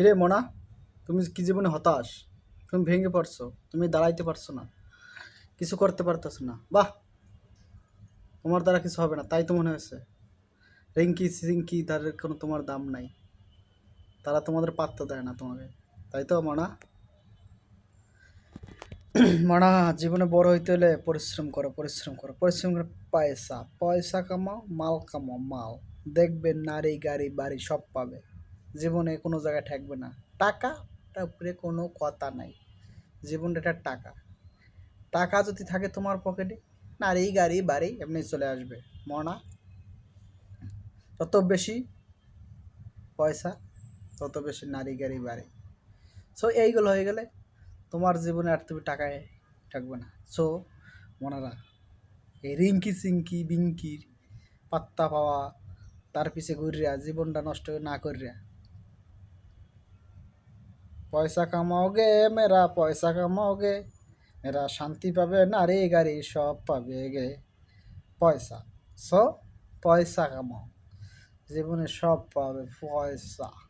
কিরে মোনা, তুমি কি জীবনে হতাশ? তুমি ভেঙে পড়ছো, তুমি দাঁড়াইতে পারছ না, কিছু করতে পারতেছো না। বাহ! তোমার দ্বারা কিছু হবে না, তাই তো মনে হয়েছে। রিঙ্কি, সিঙ্কি তাদের কোনো তোমার দাম নাই। তারা তোমাদের পাত্তা দেয় না তোমাকে, তাই তো মনা? মনা, জীবনে বড় হইতে হলে পরিশ্রম করো পরিশ্রম করো, পরিশ্রম করে পয়সা পয়সা কামাও, মাল কামাও, মাল। দেখবে নারী, গাড়ি, বাড়ি সব পাবে। জীবনে কোনো জায়গায় ঠেকবে না। টাকা উপরে কোনো কথা নাই। জীবনটা একটা টাকা। টাকা যদি থাকে তোমার পকেটে নারী, গাড়ি, বাড়ি, এমনি চলে আসবে। মনা, যত বেশি পয়সা, তত বেশি নারী, গাড়ি, বাড়ি। সো এইগুলো হয়ে গেলে তোমার জীবনে আর তুমি টাকায় থাকবে না। সো মনারা, এই রিঙ্কি, সিঙ্কি, বিঙ্কির পাত্তা পাওয়া, তার পিছে ঘুরিয়া জীবনটা নষ্ট না করিয়া পয়সা কামাওগে মেরা পয়সা কামাওগে মেরা শান্তি পাবে, নারী গাড়ি সব পাবে গে। পয়সা, সো পয়সা কামাও। জীবনে সব পাবে পয়সা।